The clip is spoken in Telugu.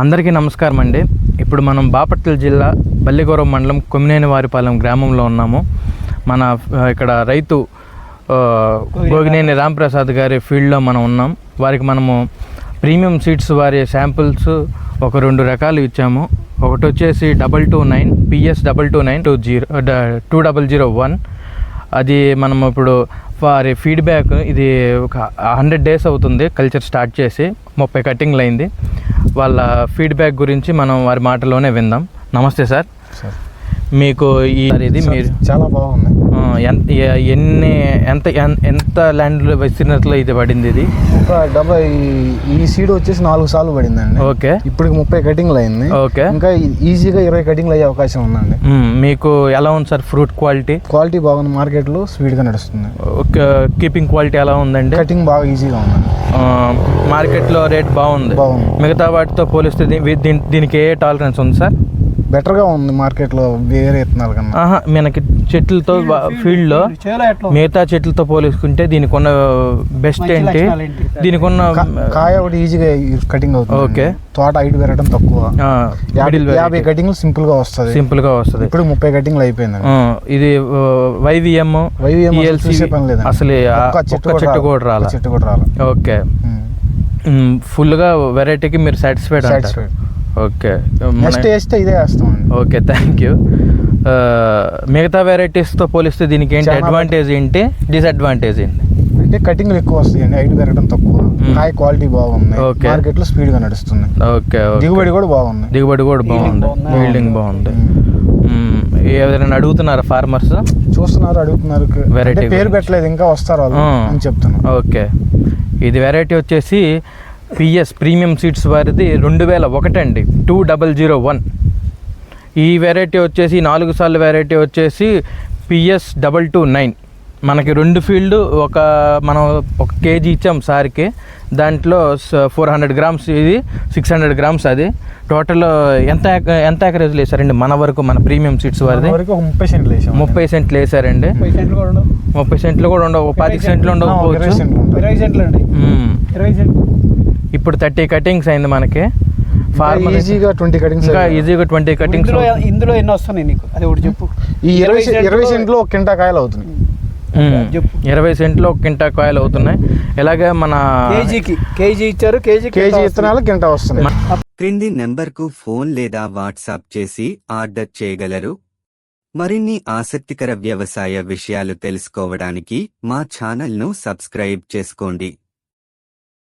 అందరికీ నమస్కారం అండి. ఇప్పుడు మనం బాపట్ల జిల్లా బల్లిగౌరవ మండలం కొమ్మినేని వారిపాలెం గ్రామంలో ఉన్నాము. మన ఇక్కడ రైతు గోగినేని రాంప్రసాద్ గారి ఫీల్డ్లో మనం ఉన్నాం. వారికి మనము ప్రీమియం సీడ్స్ వారి శాంపుల్స్ ఒక రెండు రకాలు ఇచ్చాము. ఒకటి వచ్చేసి double two nine P S double two nine two zero two double zero one. అది మనం ఇప్పుడు వారి ఫీడ్బ్యాక్ ఇది ఒక హండ్రెడ్ డేస్ అవుతుంది కల్చర్ స్టార్ట్ చేసి ముప్పై కటింగ్లు అయింది వాళ్ళ ఫీడ్బ్యాక్ గురించి మనం వారి మాటలోనే విందాం. నమస్తే సార్. సార్. మీకు ఈ ఇది మీరు చాలా బాగుంది. ఎంత ఎన్ని ఎంత ఎంత ల్యాండ్ విస్తీర్ణతలో ఇది పడింది ఇది? ఒక డబ్బా ఈ- సీడ్ వచ్చేసి నాలుగు సార్లు పడిందండి. ఓకే. ఇప్పటికి ముప్పై కటింగ్లు అయింది. ఓకే. ఇంకా ఈజీగా ఇరవై కటింగ్లు అయ్యే అవకాశం ఉందండి. మీకు ఎలా ఉంది సార్ ఫ్రూట్ క్వాలిటీ? క్వాలిటీ బాగుంది మార్కెట్లో స్పీడ్గా నడుస్తుంది. కీపింగ్ క్వాలిటీ ఎలా ఉందండి? కటింగ్ బాగా ఈజీగా ఉందండి. మార్కెట్లో రేట్ బాగుంది. మిగతా వాటితో పోలిస్తే దీనికి ఏ టాలరెన్స్ ఉంది సార్? బెటర్గా ఉంది మార్కెట్లో వేరే ఇత్తనాల కన్నా. మనకి చెట్లతో ఫీల్డ్లో మిగతా చెట్లతో పోల్చుకుంటే దీనికి ఉన్న బెస్ట్ ఏంటి? దీనికి ఉన్న కాయ ఒకటి ఈజీగా కటింగ్ అవుతుంది. ఓకే. తోట హైట్ పెరగడం తక్కువ. యాభై కటింగ్లు సింపుల్గా వస్తుంది. సింపుల్గా వస్తుంది. ఇప్పుడు ముప్పై కటింగ్లు అయిపోయింది. ఇది వైవిఎం YVM అసలు ఒక్క ఒక్క చెట్టు కూడా రాలా? చెట్టు కూడా రాలా. ఓకే. ఫుల్గా వెరైటీకి మీరు సాటిస్ఫైడ్ సాటిస్ఫైడ్ ఓకే. నెక్స్ట్ వేస్తే ఇదే వేస్తామండి ఓకే థ్యాంక్ యూ మిగతా వెరైటీస్తో పోలిస్తే దీనికి ఏంటి అడ్వాంటేజ్ ఏంటి? డిసడ్వాంటేజ్ ఏంటి? అంటే కటింగ్లు ఎక్కువ వస్తాయండి. హైట్ పెరగడం తక్కువ. మ్మ్. కాయ క్వాలిటీ బాగుంది. ఓకే. మార్కెట్లో స్పీడ్గా నడుస్తుంది. Okay okay. దిగుబడి కూడా బాగుంది. దిగుబడి కూడా బాగుంది. బాగుంది. బిల్డింగ్ బాగుంది. మ్మ్. మ్మ్. ఎవరైనా అడుగుతున్నారా ఫార్మర్స్ చూస్తున్నారు అడుగుతున్నారు. అంటే పేరు. పెట్టలేదు ఇంకా వస్తారు వాళ్ళు. అని చెప్తున్నారు ఓకే. ఇది వెరైటీ వచ్చేసి పిఎస్ ప్రీమియం సీడ్స్ వారిది రెండు వేల ఒకటండి టూ డబల్ జీరో వన్. ఈ వెరైటీ వచ్చేసి నాలుగు సార్లు వెరైటీ వచ్చేసి పిఎస్ డబల్ టూ నైన్. మనకి రెండు ఫీల్డ్ ఒక మనం ఒక కేజీ ఇచ్చాం సార్కి. దాంట్లో ఫోర్ హండ్రెడ్ గ్రామ్స్ ఇది సిక్స్ హండ్రెడ్ గ్రామ్స్ అది. టోటల్ ఎంత ఎంత ఎకరేజ్లు వేసారండి మన వరకు మన ప్రీమియం సీడ్స్ వారిది? మన వరకు ఒక ముప్పై సెంట్లు వేసాం ముప్పై సెంట్లు వేసారండి ముప్పై సెంట్లు కూడా ఉండవు. ముప్పై సెంట్లు ఉండకపోవచ్చు. ఇరవై సెంట్లు అండి మ్మ్. ఇరవై సెంట్లు ఇప్పుడు థర్టీ కటింగ్స్ అయింది మనకి. ఇంకా ఫార్మర్ ఈజీగా ట్వంటీ కటింగ్స్ ఇంకా ఈజీగా ట్వంటీ కటింగ్స్ ఇందులో ఇందులో ఎన్ని వస్తున్నాయి నీకు? అది ఒకటి చెప్పు. ఈ ఇరవై ఇరవై సెంట్లో- ఒక కింటా కాయలు అవుతుంది చెప్పు. ఇరవై సెంట్లో ఒక కింటా కాయలు అవుతున్నాయి. ఇలాగే మన కేజీకి కేజీ ఇచ్చారు కేజీ కేజీ ఇత్తనాలు కింటా వస్తున్నాయి. క్రింది నంబర్కు ఫోన్ లేదా వాట్సాప్ చేసి ఆర్డర్ చేయగలరు? మరిన్ని ఆసక్తికర వ్యవసాయ విషయాలు తెలుసుకోవడానికి మా ఛానల్ను సబ్స్క్రైబ్ చేసుకోండి.